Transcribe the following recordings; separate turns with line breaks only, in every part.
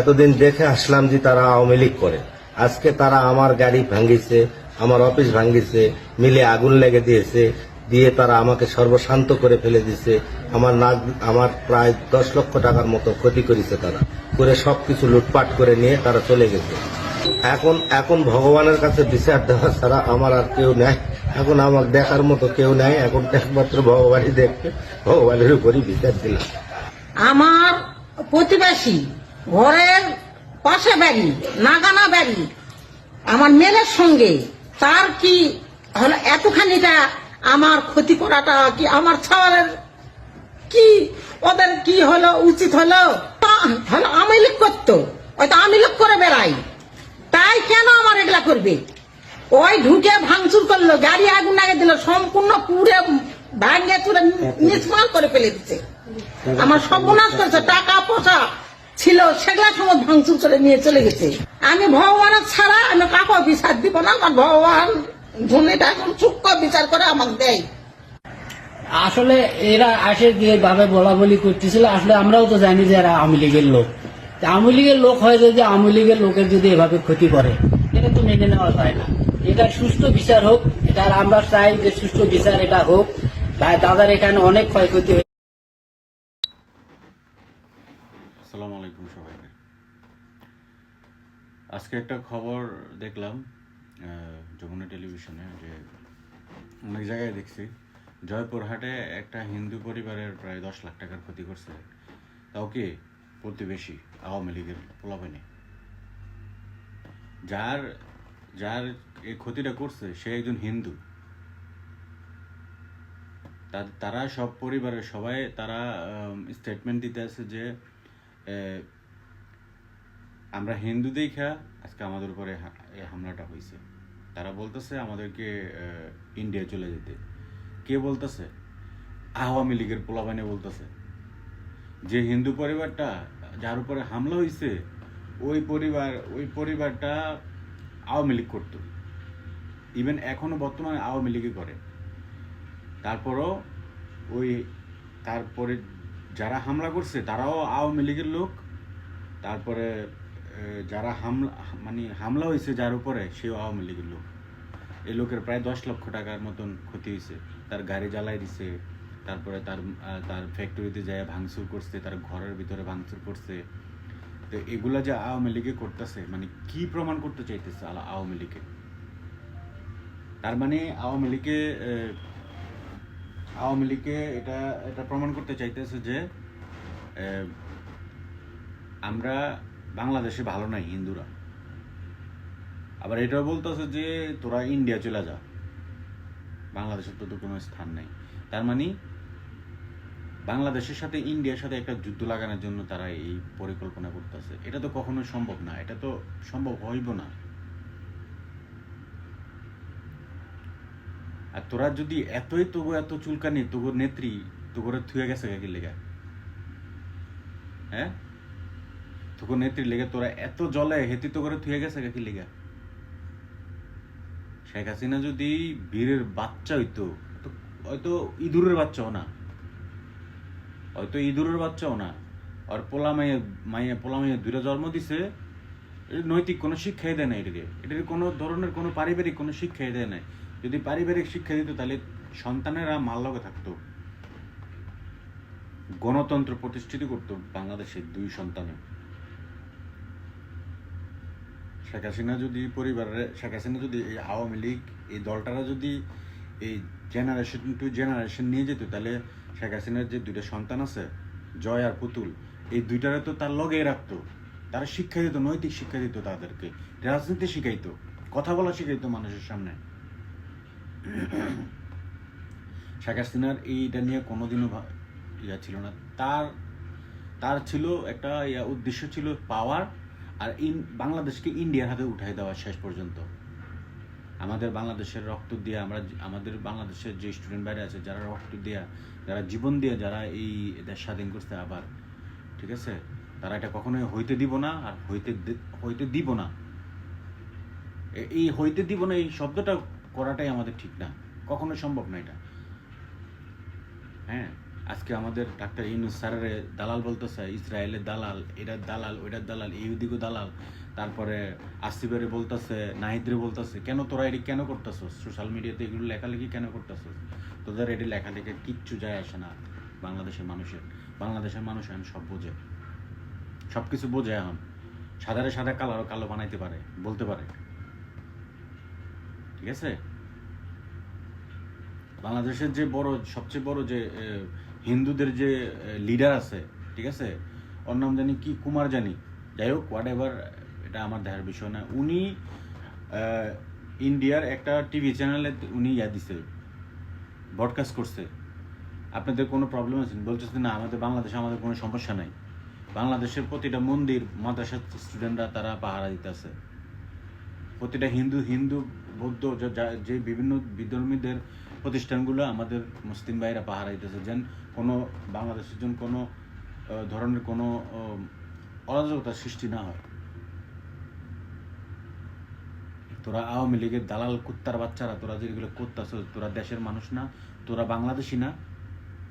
এতদিন দেখে আসলাম যে তারা আওয়ামী লীগ করে। আজকে তারা আমার গাড়ি ভাঙ্গিছে আমার অফিস ভাঙ্গিছে মিলে আগুন লেগে দিয়েছে, দিয়ে তারা আমাকে সর্বশান্ত করে ফেলে দিছে আমার নাক আমার প্রায় দশ লক্ষ টাকার মতো ক্ষতি করেছে তারা। করে সবকিছু লুটপাট করে নিয়ে তারা চলে গেছে। এখন এখন ভগবানের কাছে বিচার দেওয়া ছাড়া আমার আর কেউ নাই। এখন আমার দেখার মতো কেউ নাই। এখন একমাত্র ভগবানই দেখবে। ভগবানের উপরই বিচার দিলাম।
আমার প্রতিবেশী ঘরের পাশে বাড়ি নাগানা বাড়ি। আমার মেয়ের সঙ্গে তার কি হলো এতখানিটা আমার ক্ষতি করাটা কি আমার ছাওয়ালের কি? ওদের কি হলো উচিত হলো? হলো আমি লিখ করতো হয়তো আমি লিখ করে বেড়াই। তাই কেন আমার এগুলা করবে? ওই ঢুকে ভাঙচুর করল গাড়ি আগুন লাগে দিল সম্পূর্ণ পুরে ভাঙ্গে চুরে নিষ্মাল করে ফেলে দিচ্ছে। আমার সর্বনাশ করেছে টাকা পয়সা আমি ভগবানের ছাড়া আমি বিচার দিব না কারণ ভগবান এখন বিচার করে আমাকে দেয়।
আসলে এরা আসে যে ভাবে বলা বলি করতেছিল, আসলে আমরাও তো জানি যে এরা আওয়ামী লীগের লোক। আওয়ামী লীগের লোক হয় যদি আওয়ামী লীগের লোকের যদি এভাবে ক্ষতি করে, এটা তো মেনে নেওয়া যায় না। এটা সুষ্ঠু বিচার হোক, এটা আমরা চাই যে সুষ্ঠু বিচার এটা হোক। দাদার এখানে অনেক ক্ষয়ক্ষতি
আজকে একটা খবর দেখলাম যমুনা টেলিভিশনে যে অনেক জায়গায় দেখছি, জয়পুরহাটে একটা হিন্দু পরিবারের প্রায় দশ লাখ টাকার ক্ষতি করছে। তাও কি প্রতিবেশী আওয়ামী লীগের পোলাপানি? যার যার এই ক্ষতিটা করছে, সে একজন হিন্দু। তারা সব পরিবারের সবাই তারা স্টেটমেন্ট দিতে আছে যে আমরা হিন্দু দেখা আজকে আমাদের উপরে হামলাটা হয়েছে তারা বলতেছে আমাদেরকে ইন্ডিয়া চলে যেতে। কে বলতেছে? আওয়ামী লীগের পোলাবানে বলতেছে। যে হিন্দু পরিবারটা, যার উপরে হামলা হয়েছে ওই পরিবার, ওই পরিবারটা আওয়ামী লীগ করতো। ইভেন এখনও বর্তমানে আওয়ামী লীগই করে। তারপরও ওই, তারপরে যারা হামলা করছে, তারাও আওয়ামী লীগের লোক। তারপরে যারা হামলা মানে হামলা হয়েছে যার উপরে সেও আওয়ামী লীগের লোক। এই লোকের প্রায় দশ লক্ষ টাকার মতন ক্ষতি হয়েছে। তার গাড়ি জ্বালাই দিছে, তারপরে তার তার ফ্যাক্টরিতে যায়, ভাঙচুর করছে, তার ঘরের ভিতরে ভাঙচুর করছে। তো এগুলা যে আওয়ামী লীগে করতেছে মানে কি প্রমাণ করতে চাইতেছে আওয়ামী লীগে তার মানে আওয়ামী লীগে আওয়ামী লীগে এটা এটা প্রমাণ করতে চাইতেছে যে আমরা বাংলাদেশে ভালো নাই, হিন্দুরা। আবার এটাও বলতেছে যে, তোরা ইন্ডিয়া চলে যা। বাংলাদেশের তো কোনো স্থান নাই। তার মানে বাংলাদেশের সাথে ইন্ডিয়ার সাথে একটা যুদ্ধ লাগানোর জন্য তারা এই পরিকল্পনা করতেছে। এটা তো কখনো সম্ভব না, এটা তো সম্ভব হইব না। আর তোরা যদি এতই তবু এত চুলকানি তবু নেত্রী তোর থুয়ে গেছে কি লেগা? হ্যাঁ? তোর নেত্রী লেগে, তোরা এত জলে হেতি তো করে থুয়ে গেছে কি লেগা? শেখ হাসিনা যদি বীরের বাচ্চা হইতো হয়তো ইঁদুরের বাচ্চাও না। হয়তো ইঁদুরের বাচ্চাও না। আর পোলা মাইয়া মাইয়া, পোলা মাইয়া দুইটা জন্ম দিছে নৈতিক কোনো শিক্ষাই দেয় না এটাকে। এটার কোনো ধরনের কোনো পারিবারিক কোনো শিক্ষাই দেয় না। যদি পারিবারিক শিক্ষা দিত, তাহলে সন্তানেরা মাল্লকে থাকতো। গণতন্ত্র প্রতিষ্ঠিত করতো বাংলাদেশের দুই সন্তানে। শেখ হাসিনা যদি পরিবারের শেখ হাসিনা যদি এই আওয়ামী লীগ, এই দলটারা যদি এই জেনারেশন টু জেনারেশন নিয়ে যেত, তাহলে শেখ হাসিনার যে দুইটা সন্তান আছে, জয় আর পুতুল, এই দুইটারে তো তার লগেই রাখতো। তারা শিক্ষা দিত, নৈতিক শিক্ষা দিত তাদেরকে, রাজনীতি শিখাইতো, কথা বলা শিখাইতো মানুষের সামনে। শেখ হাসিনার এইটা নিয়ে কোনোদিনও ইয়া ছিল না। তার তার ছিল একটা ইয়া উদ্দেশ্য ছিল পাওয়ার আর ইন, বাংলাদেশকে ইন্ডিয়ার হাতে উঠাই দেওয়া শেষ পর্যন্ত। আমাদের বাংলাদেশের রক্ত দিয়ে আমরা আমাদের বাংলাদেশের যে স্টুডেন্ট বাইরে আছে, যারা রক্ত দিয়া, যারা জীবন দিয়ে, যারা এই দেশ স্বাধীন করছে আবার, ঠিক আছে? তারা এটা কখনোই হইতে দিব না আর হইতে হইতে দিব না। এই হইতে দিব না, এই শব্দটা করাটাই আমাদের ঠিক না। কখনো সম্ভব না এটা। হ্যাঁ? আজকে আমাদের ডাক্তার ইউনুস স্যারের দালাল বলতেছে, ইসরায়েলের দালাল এটার দালাল ওইটার দালাল, ইহুদিগো দালাল। তারপরে আসিফের বলতেছে, নাহিদরে বলতেছে, কেন তোরা এটি কেন করতেছস? সোশ্যাল মিডিয়াতে এগুলো লেখালেখি কেন করতেছস? তোদের এটি লেখালেখি কিচ্ছু যায় আসে না বাংলাদেশের মানুষের। বাংলাদেশের মানুষ এখন সব বোঝে। সব কিছু বোঝে এখন। সাদারে সাদা কালো কালো বানাইতে পারে, বলতে পারে। ঠিক আছে? বাংলাদেশের যে বড়, সবচেয়ে বড় যে হিন্দুদের যে লিডার আছে, ঠিক আছে? ওর নাম জানি কি? কুমার জানি। যাই হোক হোয়াট এভার এটা আমার দেখার বিষয় না। উনি ইন্ডিয়ার একটা টিভি চ্যানেলে উনি ইয়া দিছে ব্রডকাস্ট করছে। আপনাদের কোনো প্রবলেম আছে? বলতেছে না, আমাদের বাংলাদেশে আমাদের কোনো সমস্যা নাই। বাংলাদেশের প্রতিটা মন্দির, মাদ্রাসার স্টুডেন্টরা তারা পাহারা দিতেছে প্রতিটা হিন্দু হিন্দু, বৌদ্ধ যা- বিভিন্ন বিধর্মীদের প্রতিষ্ঠানগুলো আমাদের মুসলিম ভাইরা পাহারা দিতেছে। যেন কোনো বাংলাদেশের জন্য কোনো ধরনের কোনো অরাজকতার সৃষ্টি না হয়। তোরা আওয়ামী লীগের দালাল কুত্তার বাচ্চারা, তোরা যেগুলো করতেছ, তোরা দেশের মানুষ না, তোরা বাংলাদেশি না,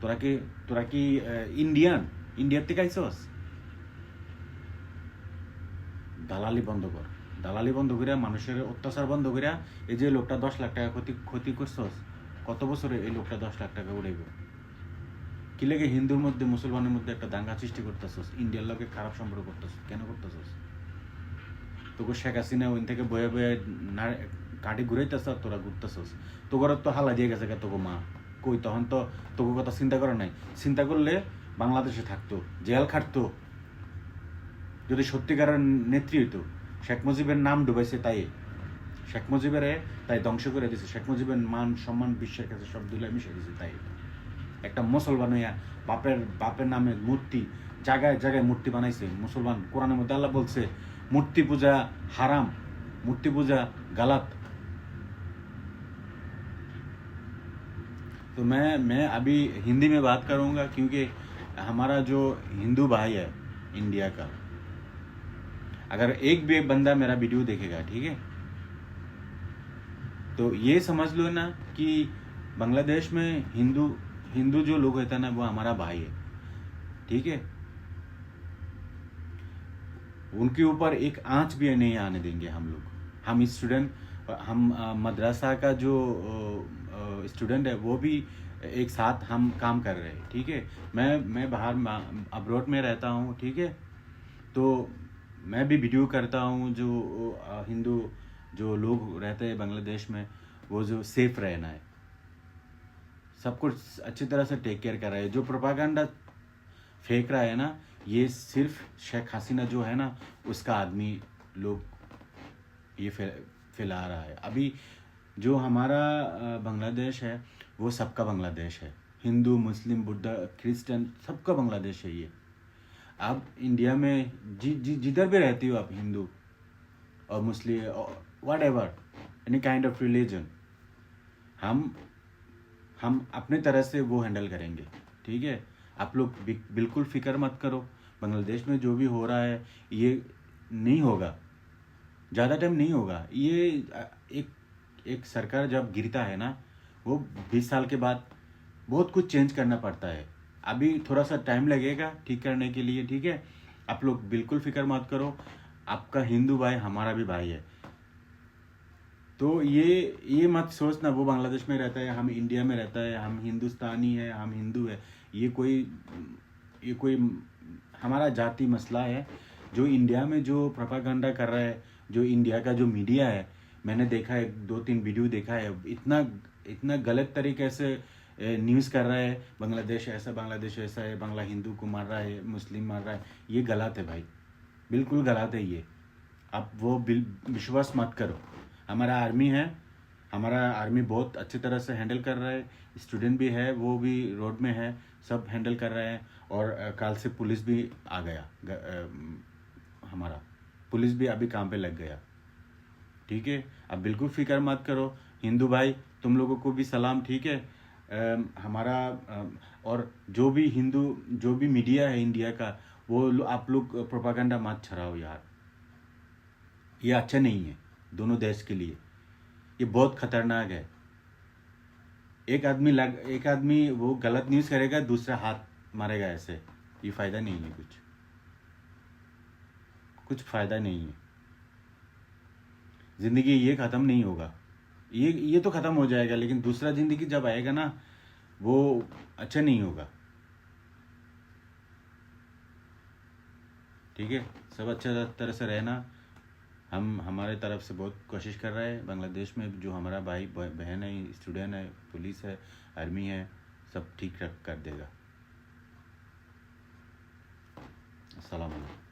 তোরা কি তোরা কি ইন্ডিয়ান? ইন্ডিয়ার থেকে আইসস দালালি বন্ধ কর। দালালি বন্ধ করিয়া মানুষের অত্যাচার বন্ধ করিয়া এই যে লোকটা দশ লাখ টাকা ক্ষতি ক্ষতি করছস কত বছরে এই লোকটা দশ লাখ টাকা উড়াইব? কি লেগে হিন্দুর মধ্যে, মুসলমানের মধ্যে একটা দাঙ্গা সৃষ্টি করতেছস? ইন্ডিয়ার লোকে খারাপ সম্পর্ক করতেছস? কেন করতেছস? তোকে শেখ হাসিনা ওইন থেকে বয়ে বয়ে না কাটি ঘুরাইতেছ আর তোরা ঘুরতেছস। তোর তো হালা দিয়ে গেছে তোকে মা। কই, তখন তো তোকে কথা চিন্তা করে নাই। চিন্তা করলে বাংলাদেশে থাকতো, জেল খাটতো। যদি সত্যিকারের নেত্রী হইতো, শেখ মুজিবের নাম ডুবাইছে তাই। শেখ মুজিবের তাই ধ্বংস করে দিছে শেখ মুজিবের মান সম্মান বিশ্বের কাছে সব দুলাই মিশে দিছে তাই একটা মুসলমান হইয়া বাপের বাপের নামে মূর্তি জায়গায় জায়গায় মূর্তি বানাইছে মুসলমান কোরআনের মধ্যে আল্লাহ বলছে মূর্তি পূজা হারাম মূর্তি পূজা গালাত तो मैं मैं अभी हिंदी में बात करूंगा क्योंकि हमारा जो हिंदू भाई है इंडिया का अगर एक भी बंदा मेरा वीडियो देखेगा ठीक है तो ये समझ लो ना कि बांग्लादेश में हिंदू हिंदू जो लोग होता है ना, वो हमारा भाई है। ठीक है? उनके ऊपर एक आँच भी नहीं आने देंगे हम लोग। हम स्टूडेंट, हम मदरसा का जो स्टूडेंट है, वो भी एक साथ हम काम कर रहे हैं। ठीक है? मैं मैं बाहर अब्रॉड में रहता हूँ, ठीक है? तो मैं भी वीडियो करता हूँ जो हिंदू जो लोग रहते हैं बांग्लादेश में वो जो सेफ़ रहना है। सब कुछ अच्छी तरह से टेक केयर कर रहा है जो प्रोपागंडा फेंक रहा है ना ये सिर्फ़ शेख हसीना जो है ना उसका आदमी लोग ये फैला रहा है। अभी जो हमारा बांग्लादेश है वो सबका बांग्लादेश है। हिंदू मुस्लिम बुद्धा क्रिश्चियन सबका बांग्लादेश है ये। आप इंडिया में जि, जि, जिधर भी रहती हो आप हिंदू और Muslim whatever any kind of religion हम हम अपने तरह से वो हैंडल करेंगे, ठीक है? आप लोग बिल्कुल फ़िक्र मत करो। बांग्लादेश में जो भी हो रहा है, ये नहीं होगा। ज़्यादा टाइम नहीं होगा। ये, एक एक सरकार जब गिरता है ना, वो बीस साल के बाद बहुत कुछ चेंज करना पड़ता है। अभी थोड़ा सा टाइम लगेगा ठीक करने के लिए, ठीक है? आप लोग बिल्कुल फ़िक्र मत करो। आपका हिंदू भाई हमारा भी भाई है। तो ये ये मत सोचना वो बांग्लादेश में रहता है, हम इंडिया में रहता है, हम हिंदुस्तानी है, हम हिंदू है। ये कोई ये कोई हमारा जाति मसला है। जो इंडिया में जो प्रोपागंडा कर रहा है, जो इंडिया का जो मीडिया है, मैंने देखा है दो तीन वीडियो देखा है, इतना इतना गलत तरीके से न्यूज़ कर रहा है, बांग्लादेश ऐसा बांग्लादेश ऐसा है, बांग्ला हिंदू को मार रहा है, मुस्लिम मार रहा है, ये गलत है भाई। बिल्कुल गलत है ये। आप वो विश्वास मत करो। हमारा आर्मी है हमारा आर्मी बहुत अच्छी तरह से हैंडल कर रहा है स्टूडेंट भी है वो भी रोड में है सब हैंडल कर रहे हैं और कल से पुलिस भी आ गया ग- अ, हमारा पुलिस भी अभी काम पे लग गया। ठीक है? अब बिल्कुल फ़िक्र मत करो। हिंदू भाई तुम लोगों को भी सलाम ठीक है? अम, हमारा अम, और जो भी हिंदू जो भी मीडिया है इंडिया का वो आप लोग प्रोपागंडा मत छड़ाओ यार। ये अच्छा नहीं है। दोनों देश के लिए। ये बहुत खतरनाक है। एक आदमी लग, एक आदमी वो गलत न्यूज़ करेगा, दूसरा हाथ मारेगा ऐसे। ये फ़ायदा नहीं है कुछ। कुछ फ़ायदा नहीं है। ज़िंदगी ये खत्म नहीं होगा। ये ये तो खत्म हो जाएगा, लेकिन दूसरा ज़िंदगी जब आएगा ना, वो अच्छा नहीं होगा। ठीक है? सब अच्छा तरह से रहना। हम हमारे तरफ़ से बहुत कोशिश कर रहे हैं। बांग्लादेश में जो हमारा भाई बहन है, स्टूडेंट है, पुलिस है, आर्मी है, सब ठीक रख, कर देगा। वालेकुम।